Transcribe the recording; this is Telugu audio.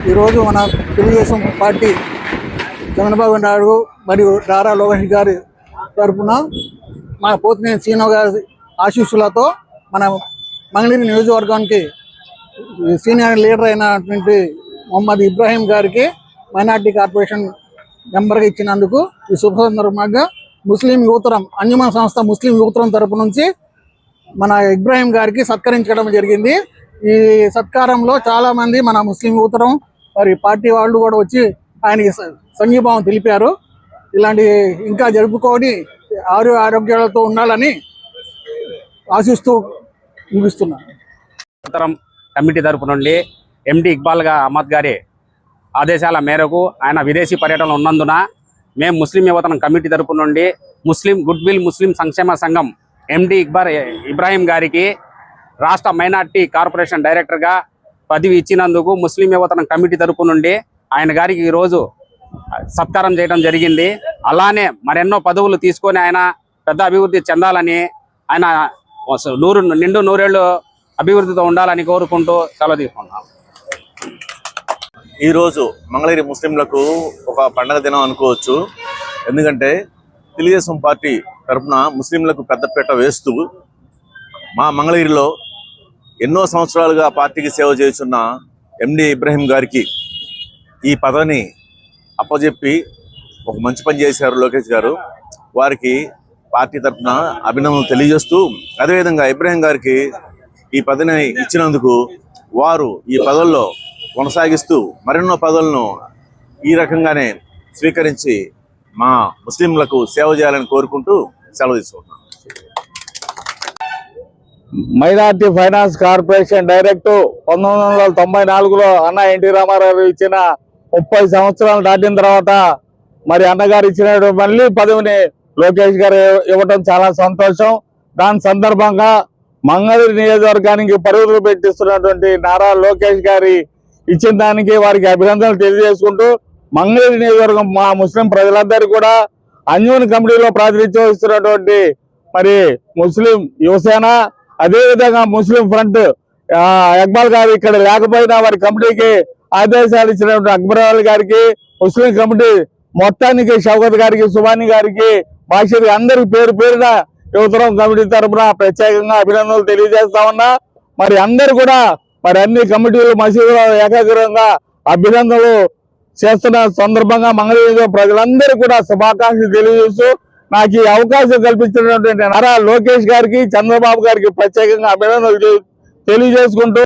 ఈరోజు మన తెలుగుదేశం పార్టీ చంద్రబాబు నాయుడు మరియు రారా లోకేష్ గారి తరఫున మన పోతినేని శ్రీను గారి ఆశీస్సులతో మన మంగళగిరి నియోజకవర్గానికి సీనియర్ లీడర్ అయినటువంటి మొహమ్మద్ ఇబ్రాహీం గారికి మైనార్టీ కార్పొరేషన్ మెంబర్గా ఇచ్చినందుకు ఈ శుభ సందర్భంగా ముస్లిం యువతరం అంజుమన్ సంస్థ ముస్లిం యువతరం తరపు నుంచి మన ఇబ్రాహీం గారికి సత్కరించడం జరిగింది. ఈ సత్కారంలో చాలా మంది మన ముస్లిం యువతరం మరి పార్టీ వాళ్ళు కూడా వచ్చి ఆయనకి సంఘీభావం తెలిపారు. ఇలాంటి ఇంకా జరుపుకొని ఆరు ఆరోగ్యాలతో ఉండాలని ఆశిస్తూ ముగిస్తున్నాను. కమిటీ తరపు నుండి ఎండి ఇక్బాల్గా అహ్మద్ గారి ఆదేశాల మేరకు ఆయన విదేశీ పర్యటనలో ఉన్నందున మేము ముస్లిం యువతనం కమిటీ తరపు నుండి ముస్లిం గుడ్ విల్ ముస్లిం సంక్షేమ సంఘం ఎండి ఇక్బాల్ ఇబ్రాహీం గారికి రాష్ట్ర మైనార్టీ కార్పొరేషన్ డైరెక్టర్గా పదవి ఇచ్చినందుకు ముస్లిం యువతనం కమిటీ తరపు నుండి ఆయన గారికి ఈరోజు సత్కారం చేయడం జరిగింది. అలానే మరెన్నో పదవులు తీసుకొని ఆయన పెద్ద అభివృద్ధి చెందాలని ఆయన నూరు నిండు నూరేళ్ళు అభివృద్ధితో ఉండాలని కోరుకుంటూ సెలవు తీసుకున్నాం ఈరోజు మంగళగిరి ముస్లింలకు ఒక పండగ దినం అనుకోవచ్చు. ఎందుకంటే తెలుగుదేశం పార్టీ తరఫున ముస్లింలకు పెద్దపీట వేస్తూ మా మంగళగిరిలో ఎన్నో సంవత్సరాలుగా పార్టీకి సేవ చేస్తున్న ఎండి ఇబ్రహీం గారికి ఈ పదవిని అప్పజెప్పి ఒక మంచి పని చేశారు లోకేష్ గారు. వారికి పార్టీ తరఫున అభినందనలు తెలియజేస్తూ అదేవిధంగా ఇబ్రహీం గారికి ఈ పదవిని ఇచ్చినందుకు వారు ఈ పదవుల్లో కొనసాగిస్తూ మరెన్నో పదవులను ఈ రకంగానే స్వీకరించి మా ముస్లింలకు సేవ చేయాలని కోరుకుంటూ సెలవు తీసుకుంటున్నాను మైనార్టీ ఫైనాన్స్ కార్పొరేషన్ డైరెక్ట్ పంతొమ్మిది వందల తొంభై నాలుగులో అన్న ఎన్టీ రామారావు ఇచ్చిన ముప్పై సంవత్సరాలు దాటిన తర్వాత మరి అన్నగారు ఇచ్చిన మళ్ళీ పదవిని లోకేష్ గారు ఇవ్వటం చాలా సంతోషం. దాని సందర్భంగా మంగళూరు నియోజకవర్గానికి పరుగులు పెట్టిస్తున్నటువంటి నారా లోకేష్ గారి ఇచ్చిన దానికి వారికి అభినందనలు తెలియజేసుకుంటూ మంగళూరు నియోజకవర్గం మా ముస్లిం ప్రజలందరూ కూడా అంజూన్ కమిటీలో ప్రాతినిధ్యం ఇస్తున్నటువంటి మరి ముస్లిం యువసేన అదేవిధంగా ముస్లిం ఫ్రంట్ అక్బాల్ గారు ఇక్కడ లేకపోయినా వారి కమిటీకి ఆదేశాలు ఇచ్చినటువంటి అక్బర్ గారికి ముస్లిం కమిటీ మొత్తానికి షౌకత్ గారికి సుభాని గారికి బాషీర్ అందరికి పేరు పేరున యువతరం కమిటీ తరపున ప్రత్యేకంగా అభినందనలు తెలియజేస్తా ఉన్నా. మరి అందరు కూడా మరి అన్ని కమిటీలు మసీదులో ఏకాగ్రంగా అభినందనలు చేస్తున్న సందర్భంగా మంగళగిరి ప్రజలందరూ కూడా శుభాకాంక్షలు తెలియజేస్తూ నాకు ఈ అవకాశం కల్పించినటువంటి నారా లోకేష్ గారికి చంద్రబాబు గారికి ప్రత్యేకంగా అభినందనలు తెలియజేసుకుంటూ